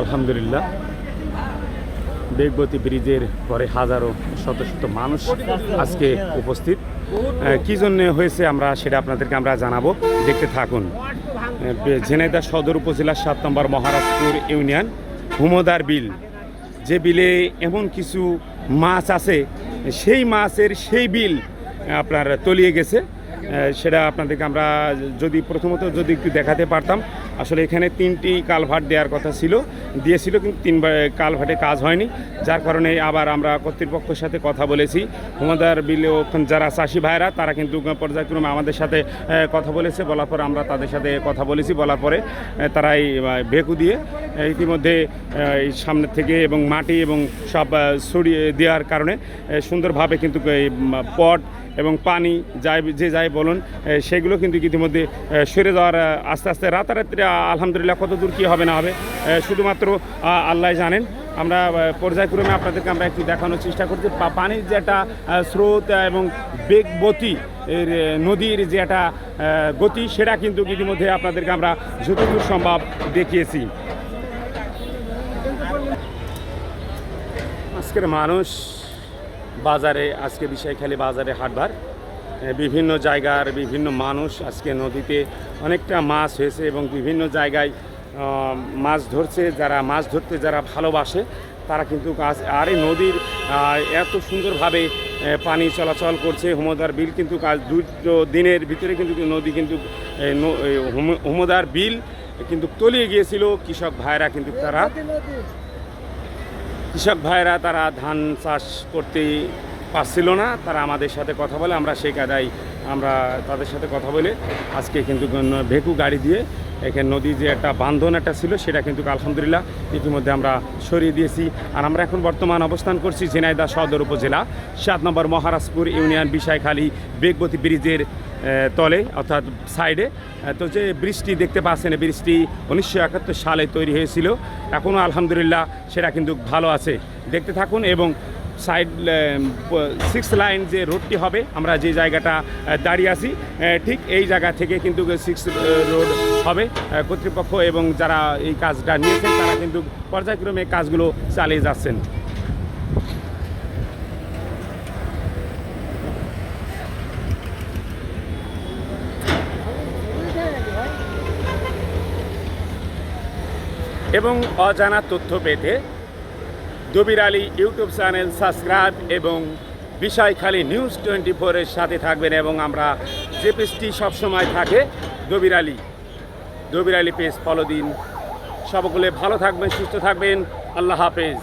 আলহামদুলিল্লাহ। বেগবতী ব্রিজের পরে হাজারো শত শত মানুষ আজকে উপস্থিত। কি জন্য হয়েছে আমরা সেটা আপনাদেরকে আমরা জানাব। দেখতে থাকুন। আহ, ঝিনাইদহ সদর উপজেলার সাত নম্বর মহারাজপুর ইউনিয়ন হুমদার বিল। যে বিলে এমন কিছু মাছ আছে সেই মাছের সেই বিল আপনার তলিয়ে গেছে। সেটা আপনাদেরকে আমরা যদি প্রথমত যদি একটু দেখাতে পারতাম আসলে এখানে তিনটি কালভার্ট দেওয়ার কথা ছিল, দিয়েছিল কিন্তু তিন কালভার্টে কাজ হয়নি। যার কারণে আবার আমরা কর্তৃপক্ষের সাথে কথা বলেছি। হুমাদার বিলে ওখানে যারা চাষি ভাইরা তারা কিন্তু পর্যায়ক্রমে আমাদের সাথে কথা বলেছে। বলার পর আমরা তাদের সাথে কথা বলেছি। বলার পরে তারা এই ভেকু দিয়ে ইতিমধ্যে এই সামনে থেকে এবং মাটি এবং সব ছড়িয়ে দেওয়ার কারণে সুন্দরভাবে কিন্তু এই পট এবং পানি যাই, যে যাই বলুন সেগুলো কিন্তু ইতিমধ্যে সরে যাওয়ার, আস্তে আস্তে রাতারাতি আ, আলহামদুলিল্লাহ কত দূর কী হবে না হবে শুধুমাত্র আল্লাহ জানেন। আমরা পর্যায়ক্রমে আপনাদেরকে আমরা একটু দেখানোর চেষ্টা করছি। পানির যে একটা স্রোত এবং বেগবতী এর নদীর যে একটা গতি সেটা কিন্তু ইতিমধ্যে আপনাদেরকে আমরা যতদূর সম্ভব দেখিয়েছি। আজকের মানুষ বাজারে আজকে বিষয়খালী বাজারে হাটবার। বিভিন্ন জায়গার বিভিন্ন মানুষ আজকে নদীতে অনেকটা মাছ হয়েছে এবং বিভিন্ন জায়গায় মাছ ধরছে, যারা মাছ ধরতে যারা ভালোবাসে, তারা কিন্তু আজ- আর এই নদীর এত সুন্দরভাবে পানি চলাচল করছে, হুমদার বিল কিন্তু কাজ দুটো দিনের ভিতরে কিন্তু নদী কিন্তু হুমদার বিল কিন্তু তলিয়ে গিয়েছিল। কৃষক ভাইরা কিন্তু তারা, কৃষক ভাইরা তারা ধান চাষ করতে পারছিল না, তারা আমাদের সাথে কথা বলে, আমরা সেই কাদায় আমরা তাদের সাথে কথা বলে আজকে কিন্তু ভেকু গাড়ি দিয়ে এখানে নদী যে একটা বান্ধন একটা ছিল, সেটা কিন্তু আলহামদুলিল্লাহ ইতিমধ্যে আমরা সরিয়ে দিয়েছি। আর আমরা এখন বর্তমান অবস্থান করছি ঝিনাইদহ সদর উপজেলা, সাত নম্বর মহারাজপুর ইউনিয়ন বিষয়খালী বেগবতী ব্রিজের তলে অর্থাৎ সাইডে। তো যে বৃষ্টি দেখতে পাচ্ছেন বৃষ্টি উনিশশো একাত্তর সালে তৈরি হয়েছিল। এখনও আলহামদুলিল্লাহ সেটা কিন্তু ভালো আছে। দেখতে থাকুন এবং সাইড সিক্স লাইন যে রোডটি হবে, আমরা যে জায়গাটা দাঁড়িয়ে আছি ঠিক এই জায়গা থেকে কিন্তু সিক্স রোড হবে কর্তৃপক্ষ এবং যারা এই কাজটা নিয়েছেন, তারা কিন্তু পর্যায়ক্রমে কাজগুলো চালিয়ে যাচ্ছেন। এবং অজানা তথ্য পেতে Dabir Ali YouTube channel subscribe এবং বিষয়খালী নিউজ টোয়েন্টি ফোরের সাথে থাকবেন এবং আমরা যে পেজটি সবসময় থাকে, দবির আলী। দবির আলী পেজ ফলো দিন। সকলে ভালো থাকবেন, সুস্থ থাকবেন। আল্লাহ হাফেজ।